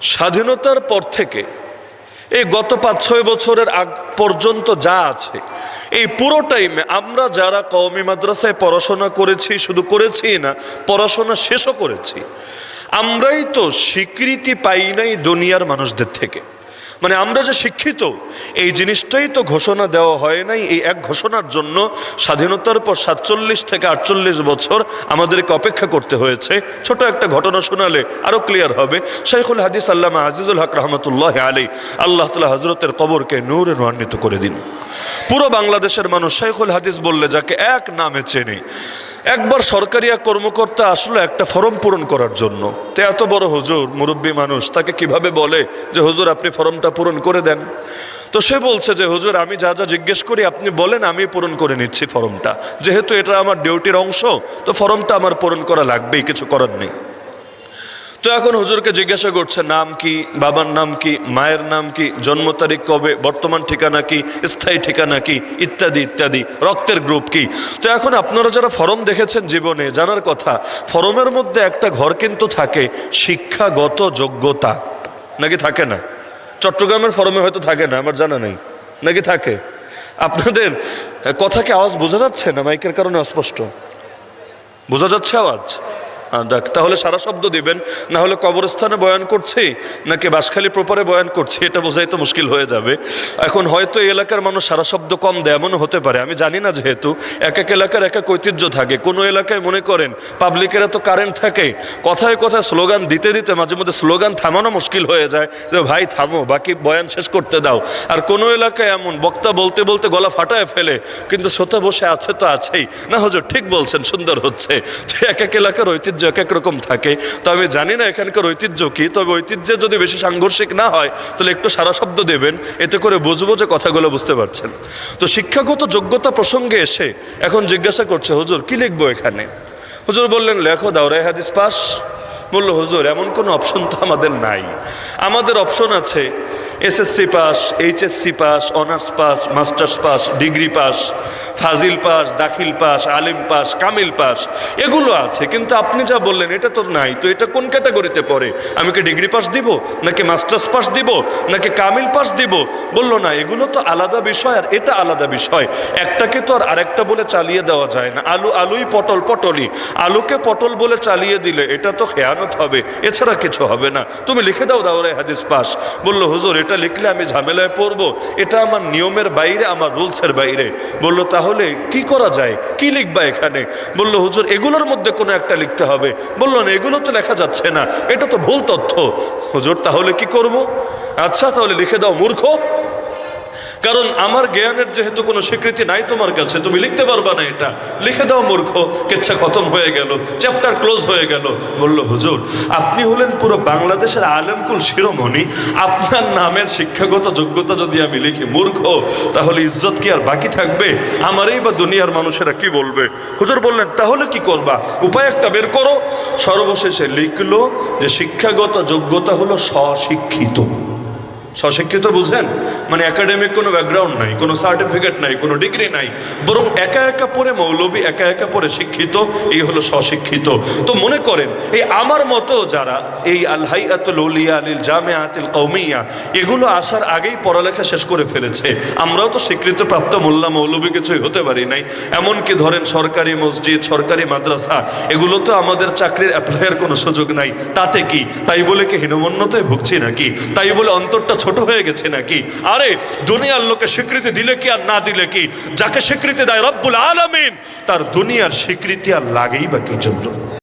স্বাধীনতার পর থেকে এই গত পাঁচ, ছয় বছরের আগ পর্যন্ত যা আছে, এই পুরো টাইমে আমরা যারা কওমি মাদ্রাসায় পড়াশোনা করেছি, শুধু করেছি না, পড়াশোনা শেষও করেছি, আমরাই তো স্বীকৃতি পাই নাই দুনিয়ার মানুষদের থেকে। মানে আমরা যে শিক্ষিত, এই জিনিসটাই তো ঘোষণা দেওয়া হয় নাই। এই এক ঘোষণার জন্য স্বাধীনতার পর সাতচল্লিশ থেকে আটচল্লিশ বছর আমাদেরকে অপেক্ষা করতে হয়েছে। ছোট একটা ঘটনা শোনালে আরও ক্লিয়ার হবে। শাইখুল হাদিস আল্লামা আজিজুল হক রহমতুল্লাহ আলী আল্লাহ তালা হজরতের কবরকে নূরে নোয়ান্বিত করে দিন। পুরো বাংলাদেশের মানুষ শাইখুল হাদিস বললে যাকে এক নামে চেনে। একবার সরকারি এক কর্মকর্তা আসলো একটা ফর্ম পূরণ করার জন্য। তে এত বড় হুজুর, মুরব্বী মানুষ, তাকে কীভাবে বলে যে, হুজুর, আপনি ফর্মটা পূরণ করে দেন? তো সে বলছে যে, হুজুর, আমি যা যা জিজ্ঞেস করি, আপনি বলেন আমি পূরণ করে নিচ্ছি ফর্মটা। যেহেতু এটা আমার ডিউটির অংশ, তো ফর্মটা আমার পূরণ করা লাগবেই, কিছু করার নেই। তো এখন হুজুরকে জিজ্ঞাসা করছে, নাম কি, বাবার নাম কি, মায়ের নাম কি, জন্ম তারিখ কবে, বর্তমান ঠিকানা কি, স্থায়ী ঠিকানা কি, ইত্যাদি ইত্যাদি, রক্তের গ্রুপ কি? তো এখন আপনারা যারা ফরম দেখেছেন জীবনে, জানার কথা, ফরমের মধ্যে একটা ঘর কিন্তু থাকে, শিক্ষাগত যোগ্যতা। নাকি থাকে না? চট্টগ্রামের ফরমে হয়তো থাকে না, আমার জানা নেই। নাকি থাকে? আপনাদের কথা কি আওয়াজ বোঝা যাচ্ছে না? মাইকের কারণে অস্পষ্ট। বোঝা যাচ্ছে আওয়াজ? দেখ, তাহলে সারা শব্দ দিবেন, না হলে কবরস্থানে বয়ান করছি, নাকি বাসখালী প্রপারে বয়ান করছি, এটা বোঝাই তো মুশকিল হয়ে যাবে। এখন হয়তো এই এলাকার মানুষ সারা শব্দ কম দেয়, এমনও হতে পারে, আমি জানি না যেহেতু, এক এক এলাকার এক এক ঐতিহ্য থাকে, কোনো এলাকায় মনে করেন, পাবলিকের তো কারেন্ট থাকে, কথায় কথায় স্লোগান দিতে দিতে মাঝে মধ্যে স্লোগান থামানো মুশকিল হয়ে যায়, যে ভাই থামো, বাকি বয়ান শেষ করতে দাও। আর কোনো এলাকায় এমন, বক্তা বলতে বলতে গলা ফাটায় ফেলে, কিন্তু শ্রোতা বসে আছে তো আছেই। না হুজুর, ঠিক বলছেন, সুন্দর হচ্ছে। এক এক এলাকার ঐতিহ্য এক এক রকম থাকে। তো আমি জানি না এখানকার ঐতিহ্য কী। তবে ঐতিহ্যে যদি বেশি সাংঘর্ষিক না হয়, তাহলে একটু সারা শব্দ দেবেন। এতে করে বুঝব যে কথাগুলো বুঝতে পারছেন। তো শিক্ষাগত যোগ্যতা প্রসঙ্গে এসে এখন জিজ্ঞাসা করছে, হুজুর, কি লিখব এখানে? হুজুর বললেন, লেখো দাওরাই হাদিস পাস। বলল, হুজুর, এমন কোনো অপশন তো আমাদের নাই। আমাদের অপশন আছে SSC pass HSC pass honours pass masters pass degree pass ফাজিল পাস দাখিল পাস আলিম পাস কামিল পাস এগুলো আছে। কিন্তু আপনি যা বললেন, এটা তো নাই। তো এটা কোন ক্যাটাগরিতে পড়ে? আমি কি ডিগ্রি পাস দিব, নাকি মাস্টার্স পাস দিব, নাকি কামিল পাস দিব? বলল, না, এগুলো তো আলাদা বিষয়, আর এটা আলাদা বিষয়। একটাকে তো আর আরেকটা বলে চালিয়ে দেওয়া যায় না। আলু, আলুই পটল, পটলই। আলুকে পটল বলে চালিয়ে দিলে, এটা তো খেয়ানত হবে। এছাড়া কিছু হবে না। তুমি লিখে দাও দাওরাই হাদিস পাস বলল, হুজুর, এটা লিখলে আমি ঝামেলায় পড়ব। এটা আমার নিয়মের বাইরে, আমার রুলসের বাইরে। বলল, তাহলে কি করা যায়? কি লিখবা এখানে? বলল, হুজুর, এগুলোর মধ্যে কোনো একটা লিখতে হবে। বলল, না, এগুলো তো লেখা যাচ্ছে না। এটা তো ভুল তথ্য। হুজুর, তাহলে কি করব? আচ্ছা তাহলে লিখে দাও, মূর্খ। কারণ আমার জ্ঞানের যেহেতু কোনো স্বীকৃতি নাই তোমার কাছে, তুমি লিখতে পারবা না এটা। লিখে দাও মূর্খ, কেচ্ছা খতম হয়ে গেল চ্যাপ্টার ক্লোজ হয়ে গেল। বলল, হুজুর, আপনি হলেন পুরো বাংলাদেশের আলেমকুল শিরোমণি। আপনার নামের শিক্ষাগত যোগ্যতা যদি আমি লিখি, মূর্খ, তাহলে ইজ্জত কি আর বাকি থাকবে? আমারই বা দুনিয়ার মানুষেরা কি বলবে? হুজুর বললেন, তাহলে কি করবা? উপায় একটা বের করো। সর্বশেষে লিখলো যে শিক্ষাগত যোগ্যতা হলো স্বশিক্ষিত। স্বশিক্ষিত বুঝেন? মানে একাডেমিক কোনো ব্যাকগ্রাউন্ড নাই, কোনো সার্টিফিকেট নাই, কোনো ডিগ্রি নাই, বরং একা একা পড়ে মৌলবী, একা একা পড়ে শিক্ষিত, এই হলো স্বশিক্ষিত তো মনে করেন, এই আমার মতো যারা, এই আল্হাই আতুল উলিয়া আলিল জামে আতিল কৌমিয়া এগুলো আসার আগেই পড়ালেখা শেষ করে ফেলেছে। আমরাও তো স্বীকৃত প্রাপ্ত মোল্লা মৌলবী কিছুই হতে পারি নাই। এমনকি ধরেন সরকারি মসজিদ, সরকারি মাদ্রাসা, এগুলো তো আমাদের চাকরির অ্যাপ্লাইয়ের কোনো সুযোগ নাই। তাতে কি? তাই বলে কি হীনমন্যতায় ভুগছি নাকি? তাই বলে অন্তরটা ছোট হয়ে গেছে নাকি? আরে, দুনিয়ার লোকে স্বীকৃতি দিলে কি আর না দিলে কি? যাকে স্বীকৃতি দেয় রব্বুল আলমিন, তার দুনিয়ার স্বীকৃতি আর লাগেই বা কি জন্য?